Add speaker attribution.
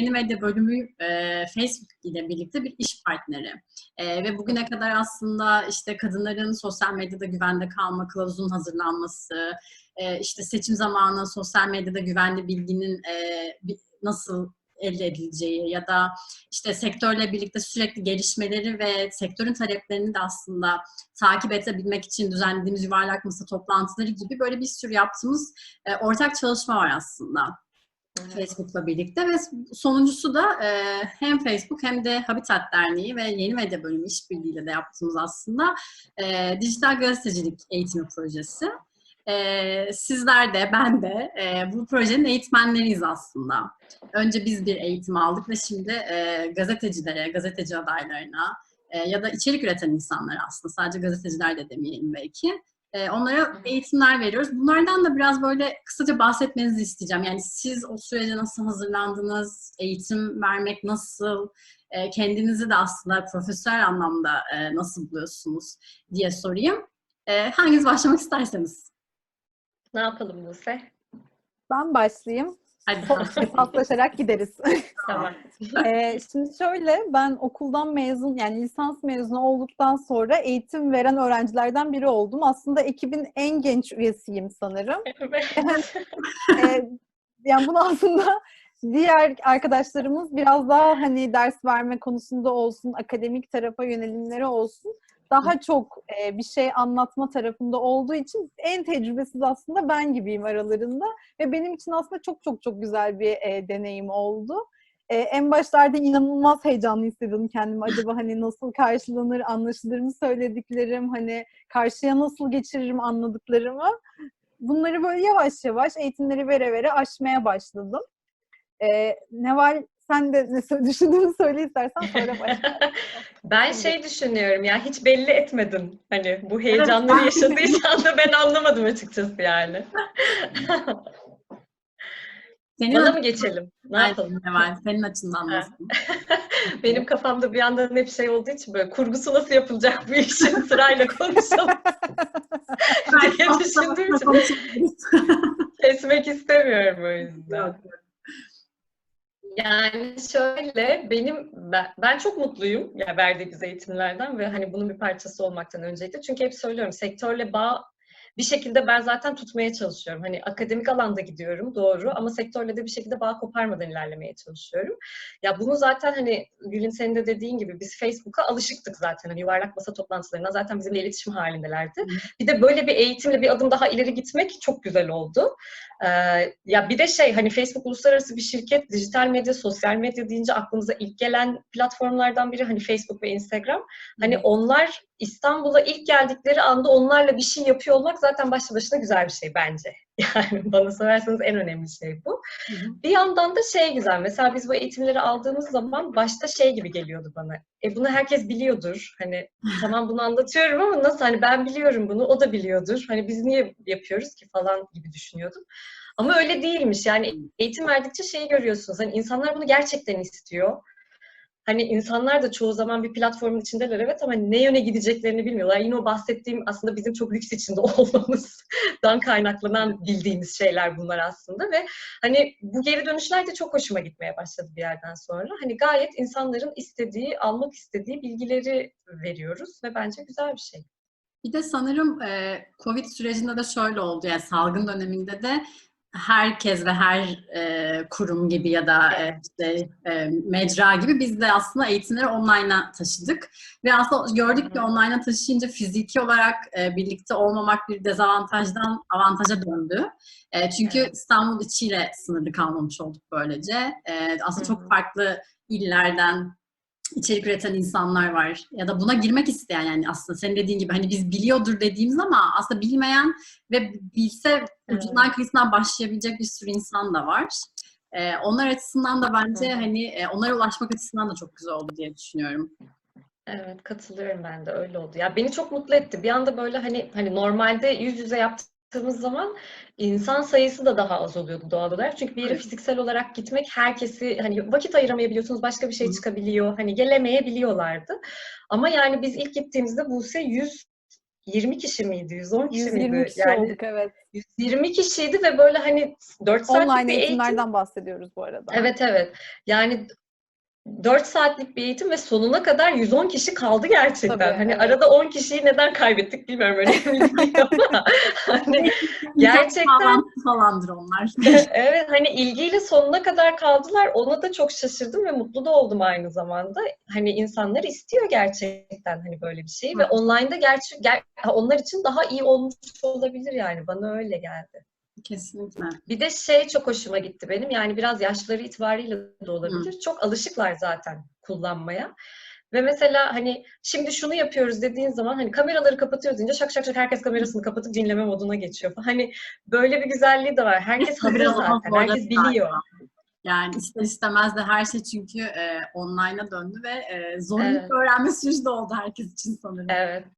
Speaker 1: Yeni Medya bölümü e, Facebook ile birlikte bir iş partneri. E, ve bugüne kadar aslında işte kadınların sosyal medyada güvende kalma kılavuzunun hazırlanması, e, işte seçim zamanı sosyal medyada güvenli bilginin e, nasıl elde edileceği ya da işte sektörle birlikte sürekli gelişmeleri ve sektörün taleplerini de aslında takip edebilmek için düzenlediğimiz yuvarlak masa toplantıları gibi böyle bir sürü yaptığımız e, ortak çalışma var aslında. Facebook'la birlikte ve sonuncusu da e, hem Facebook hem de Habitat Derneği ve Yeni Medya Bölümü işbirliğiyle de yaptığımız aslında e, dijital gazetecilik eğitimi projesi. E, sizler de, ben de e, bu projenin eğitmenleriyiz aslında. Önce biz bir eğitim aldık ve şimdi e, gazetecilere, gazeteci adaylarına e, ya da içerik üreten insanlara aslında, sadece gazeteciler de demeyelim belki, e, onlara eğitimler veriyoruz. Bunlardan da biraz böyle kısaca bahsetmenizi isteyeceğim. Yani siz o sürece nasıl hazırlandınız, eğitim vermek nasıl, e, kendinizi de aslında profesyonel anlamda e, nasıl buluyorsunuz diye sorayım. E, hanginiz başlamak isterseniz.
Speaker 2: Ne yapalım Buse?
Speaker 3: Ben başlayayım.
Speaker 1: Hadi.
Speaker 3: Paslaşarak gideriz.
Speaker 2: Tamam.
Speaker 3: ee, şimdi şöyle, ben okuldan mezun, yani lisans mezunu olduktan sonra eğitim veren öğrencilerden biri oldum. Aslında ekibin en genç üyesiyim sanırım. ee, yani bunu aslında diğer arkadaşlarımız biraz daha hani ders verme konusunda olsun, akademik tarafa yönelimleri olsun daha çok e, bir şey anlatma tarafında olduğu için en tecrübesiz aslında ben gibiyim aralarında ve benim için aslında çok çok çok güzel bir e, deneyim oldu. E, en başlarda inanılmaz heyecanlı hissediyordum kendimi. Acaba hani nasıl karşılanır, anlaşılır mı söylediklerim, hani karşıya nasıl geçiririm anladıklarımı. Bunları böyle yavaş yavaş eğitimleri vere vere aşmaya başladım. E, Neval sen de ne düşündüğünü söyle istersen sonra başla.
Speaker 2: ben şey düşünüyorum ya hiç belli etmedin. Hani bu heyecanları yaşadıysan da ben anlamadım açıkçası yani. Senin Bana mı geçelim? Ne
Speaker 1: Aynen,
Speaker 2: yapalım?
Speaker 1: Evet, senin açından nasıl?
Speaker 2: Benim kafamda bir yandan hep şey olduğu için böyle kurgusu nasıl yapılacak bu işin sırayla konuşalım diye düşündüğüm için kesmek istemiyorum o yüzden. Yani şöyle benim ben, ben çok mutluyum ya verdiğimiz eğitimlerden ve hani bunun bir parçası olmaktan öncelikle. Çünkü hep söylüyorum sektörle bağ bir şekilde ben zaten tutmaya çalışıyorum. Hani akademik alanda gidiyorum doğru ama sektörle de bir şekilde bağ koparmadan ilerlemeye çalışıyorum. Ya bunu zaten hani Gül'ün senin de dediğin gibi biz Facebook'a alışıktık zaten. Hani yuvarlak masa toplantılarına zaten bizimle iletişim halindelerdi. Bir de böyle bir eğitimle bir adım daha ileri gitmek çok güzel oldu. Ee, ya bir de şey hani Facebook uluslararası bir şirket, dijital medya, sosyal medya deyince aklımıza ilk gelen platformlardan biri hani Facebook ve Instagram. Hani onlar İstanbul'a ilk geldikleri anda onlarla bir şey yapıyor olmak zaten başlı başına güzel bir şey bence. Yani bana sorarsanız en önemli şey bu. Hı hı. Bir yandan da şey güzel. Mesela biz bu eğitimleri aldığımız zaman başta şey gibi geliyordu bana. E bunu herkes biliyordur. Hani tamam bunu anlatıyorum ama nasıl hani ben biliyorum bunu o da biliyordur. Hani biz niye yapıyoruz ki falan gibi düşünüyordum. Ama öyle değilmiş. Yani eğitim verdikçe şeyi görüyorsunuz. Hani insanlar bunu gerçekten istiyor hani insanlar da çoğu zaman bir platformun içindeler evet ama ne yöne gideceklerini bilmiyorlar. Yine o bahsettiğim aslında bizim çok lüks içinde olmamızdan kaynaklanan bildiğimiz şeyler bunlar aslında ve hani bu geri dönüşler de çok hoşuma gitmeye başladı bir yerden sonra. Hani gayet insanların istediği, almak istediği bilgileri veriyoruz ve bence güzel bir şey.
Speaker 1: Bir de sanırım e, Covid sürecinde de şöyle oldu yani salgın döneminde de herkes ve her e, kurum gibi ya da e, işte e, mecra gibi biz de aslında eğitimleri online'a taşıdık. Ve aslında gördük ki online'a taşıyınca fiziki olarak e, birlikte olmamak bir dezavantajdan avantaja döndü. E, çünkü evet. İstanbul içiyle sınırlı kalmamış olduk böylece. E, aslında çok farklı illerden içerik üreten insanlar var ya da buna girmek isteyen yani aslında senin dediğin gibi hani biz biliyordur dediğimiz ama aslında bilmeyen ve bilse ucundan kıyısından başlayabilecek bir sürü insan da var. Ee, onlar açısından da bence hani e, onlara ulaşmak açısından da çok güzel oldu diye düşünüyorum.
Speaker 2: Evet katılıyorum ben de öyle oldu. Ya beni çok mutlu etti. Bir anda böyle hani hani normalde yüz yüze yaptığımız zaman insan sayısı da daha az oluyordu doğal olarak. Çünkü bir yere fiziksel olarak gitmek herkesi hani vakit ayıramayabiliyorsunuz başka bir şey çıkabiliyor. Hani gelemeyebiliyorlardı. Ama yani biz ilk gittiğimizde Buse 100 120 kişi miydi, 110 kişi
Speaker 3: 120
Speaker 2: miydi?
Speaker 3: kişi
Speaker 2: yani
Speaker 3: olduk evet.
Speaker 2: 120 kişiydi ve böyle hani 4 saatlik
Speaker 3: Online
Speaker 2: bir eğitim.
Speaker 3: eğitimlerden bahsediyoruz bu arada.
Speaker 2: Evet evet. Yani 4 saatlik bir eğitim ve sonuna kadar 110 kişi kaldı gerçekten.
Speaker 3: Tabii,
Speaker 2: hani
Speaker 3: evet.
Speaker 2: arada 10 kişiyi neden kaybettik bilmiyorum önemli değil ama hani gerçekten
Speaker 1: falandır onlar.
Speaker 2: evet hani ilgiyle sonuna kadar kaldılar. Ona da çok şaşırdım ve mutlu da oldum aynı zamanda. Hani insanlar istiyor gerçekten hani böyle bir şeyi ve online'da gerçi ger- onlar için daha iyi olmuş olabilir yani bana öyle geldi.
Speaker 1: Kesinlikle.
Speaker 2: Bir de şey çok hoşuma gitti benim. Yani biraz yaşları itibariyle de olabilir. Çok alışıklar zaten kullanmaya. Ve mesela hani şimdi şunu yapıyoruz dediğin zaman hani kameraları kapatıyoruz deyince şak şak şak herkes kamerasını kapatıp dinleme moduna geçiyor. Hani böyle bir güzelliği de var. Herkes hazır zaten. Herkes biliyor.
Speaker 1: Yani ister istemez de her şey çünkü e, online'a döndü ve e, zorunlu
Speaker 2: Evet.
Speaker 1: öğrenme süreci de oldu herkes için sanırım.
Speaker 2: Evet.